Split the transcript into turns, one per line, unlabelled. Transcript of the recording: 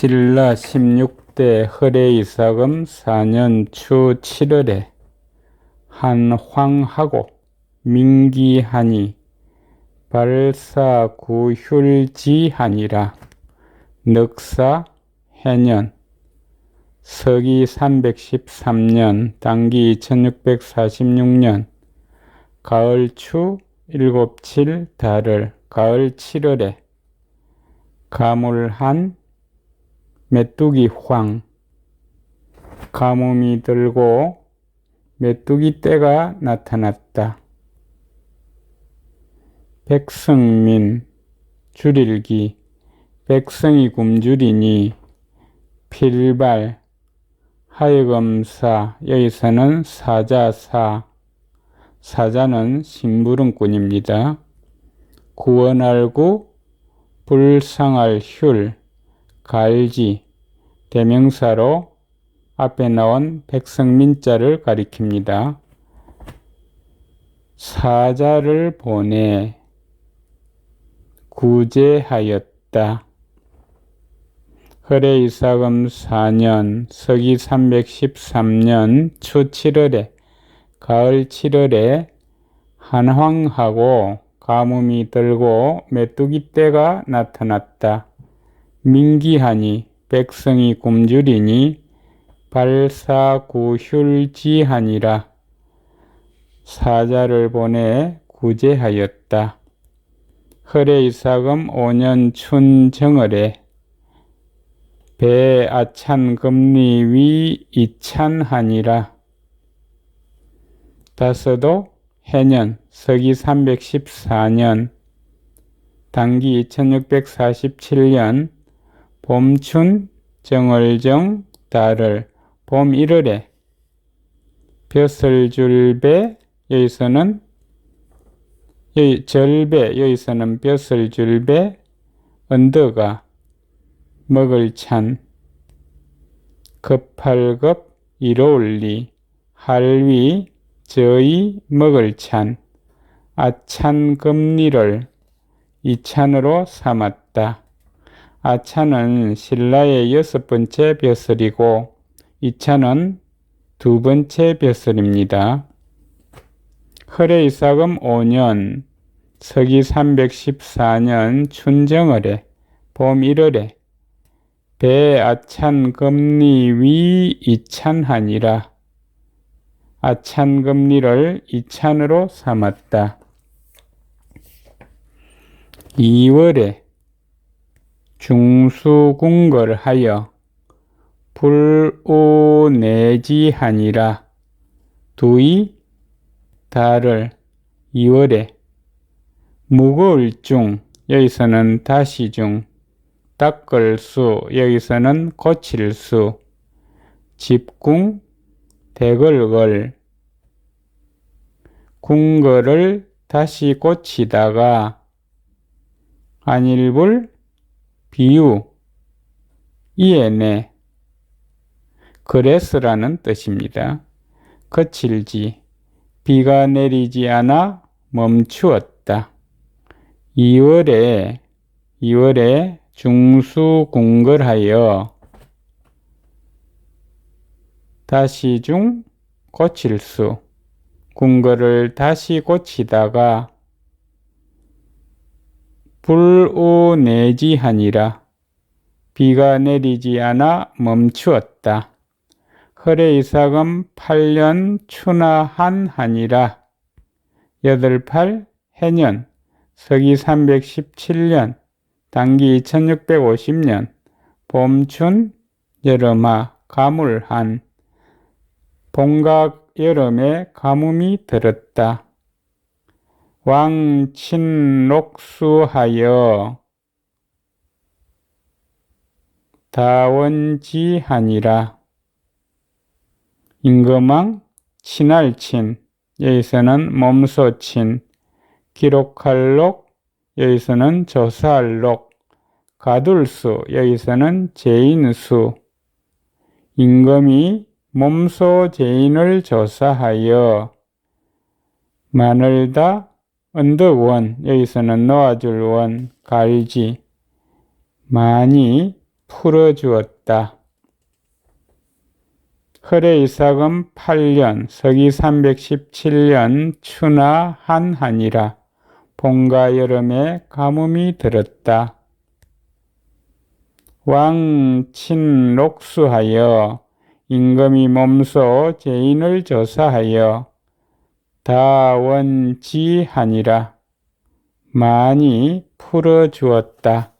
신라 16대 허례이사금 4년 추 7월에 한황하고 민기하니 발사구휼지하니라. 넉사 해년 서기 313년 당기 2646년 가을 추 일곱 칠 달을 가을 7월에 가물한 메뚜기 황. 가뭄이 들고 메뚜기 떼가 나타났다. 백성민 줄일기. 백성이 굶주리니 필발. 하여금사 여기서는 사자사. 사자는 심부름꾼입니다. 구원할구 불상할 휼 갈지 대명사로 앞에 나온 백성민자를 가리킵니다. 사자를 보내 구제하였다. 허례 이사금 4년 서기 313년 추 7월에 가을 7월에 한황하고 가뭄이 들고 메뚜기 떼가 나타났다. 민기하니 백성이 굶주리니 발사구휼지하니라 사자를 보내 구제하였다. 허례 이사금 5년 춘정월에 배 아찬 금리 위 이찬하니라 다서도 해년 서기 314년 당기 2647년 봄춘 정월정 달을 봄 1월에 벼슬 줄배 여기서는 여기 절배 여기서는 벼슬 줄배 언더가 먹을 찬 급할급 이로울리 할위 저희 먹을 찬 아찬 금리를 이찬으로 삼았다. 아찬은 신라의 여섯 번째 벼슬이고 이찬은 두 번째 벼슬입니다. 허례 이사금 5년 서기 314년 춘정월에 봄 1월에 배 아찬 금리 위 이찬하니라 아찬 금리를 이찬으로 삼았다. 2월에 중수궁궐하여 불오내지하니라. 두이 달을 2월에 무거울 중 여기서는 다시 중 닦을 수 여기서는 고칠 수 집궁 대걸걸 궁궐을 다시 고치다가 안일불 비유 이에내 그레스라는 뜻입니다. 거칠지 비가 내리지 않아 멈추었다. 2월에 2월에 중수궁궐하여 다시 중 고칠 수 궁궐을 다시 고치다가 불오내지하니라 비가 내리지 않아 멈추었다. 허례 이삭은 8년 추나한 하니라 여덟 팔 해년 서기 317년 당기 2650년 봄춘 여름아 가물한 봉각 여름에 가뭄이 들었다. 왕친록수하여 다원지하니라. 임금왕 친할친 여기서는 몸소친 기록할록 여기서는 조사할록 가둘수 여기서는 제인수 임금이 몸소 제인을 조사하여 마늘다 언덕원 여기서는 놓아줄 원 갈지 많이 풀어주었다. 허례 이삭은 8년 서기 317년 추나 한하니라 봄과 여름에 가뭄이 들었다. 왕 친록수하여 임금이 몸소 죄인을 조사하여 다원지하니라 많이 풀어주었다.